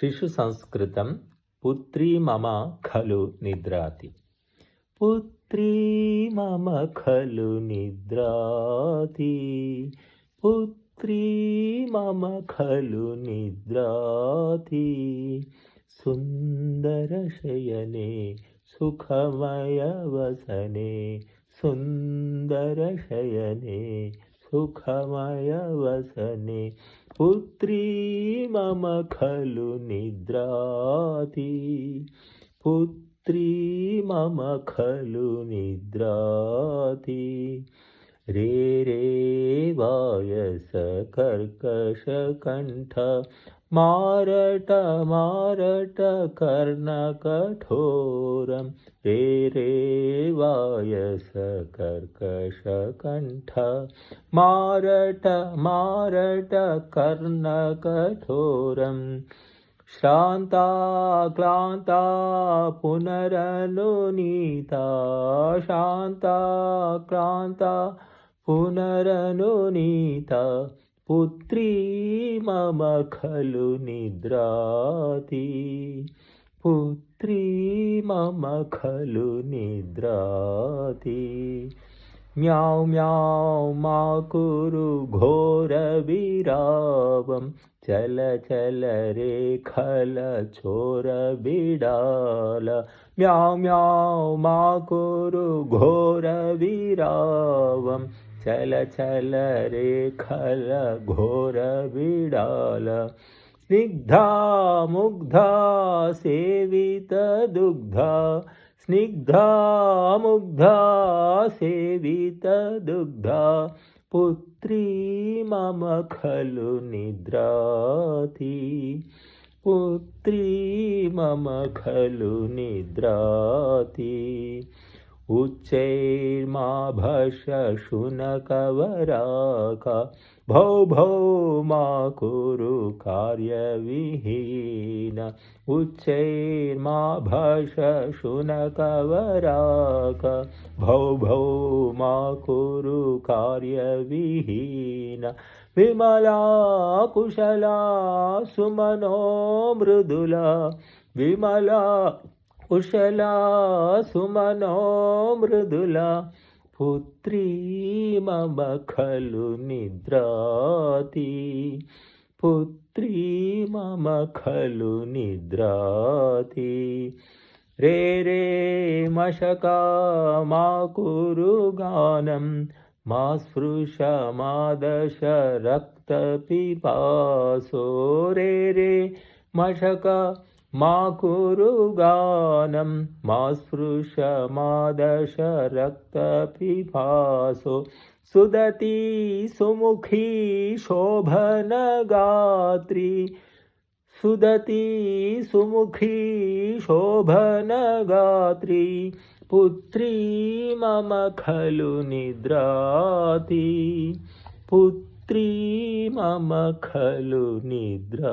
శిశు సంస్కృతం పుత్రీ మమ ఖలు నిద్రాతి. పుత్రీ మమ ఖలు నిద్రాతి. పుత్రీ మమ ఖలు నిద్రాతి. సుందరశయనే సుఖమయవసనే సుందరశయనే సుఖమయ వసనే పుత్రీ మమ ఖలు నిద్రాతి. పుత్రీ మమ ఖలు నిద్రాతి. రే రే వాయస కర్కశకంఠ मारट मारट कर्णकठोरं। रे रे वायस कर्कशकण्ठ। मारट मारट कर्णकठोरं। श्रान्ता क्लान्ता पुनरनुनीता। शान्ता क्लान्ता पुनरनुनीता। पुत्री మమ ఖలు నిద్రాది పుత్రీ మమ ఖలు నిద్రాది మ్యావ్ మ్యావ్ మా కురు ఘోర విరావం చల చల రే ఖల చోర బిడాల మ్యావ్ మ్యావ్ మా కురు ఘోర విరావం చల చల రేఖల ఘోర విడాల స్నిగ్ధా ముగ్ధా సేవిత దుగ్ధా స్నిగ్ధా ముగ్ధా సేవిత దుగ్ధా పుత్రీ మమ ఖలు నిద్రాతి పుత్రీ మమ ఖలు నిద్రాతి भशुनकवराका भौ भौ मा कुरु कार्यविहीन। उच्चैर्मा भशुनकवराक भौ भौ मा कुरु कार्यविहीन। विमला कुशला सुमनो मृदुला, विमला కుశలా సుమనో మృదుల పుత్రీ మమ ఖలు నిద్రాతి. పుత్రీ మమ ఖలు నిద్రాతి. రే రే మశకా మా కురుగానం మా స్పృశ మా దశ రక్త పిపాసో. రే రే మశక मा कुरु गानं मा स्पृश, मा दश रक्तपिपासो सुदती, सुमुखी शोभनगात्री सुदती, सुमुखी शोभनगात्री पुत्री, मम खलु निद्राति। पुत्री రాత్రి మమ ఖలు నిద్రాధి.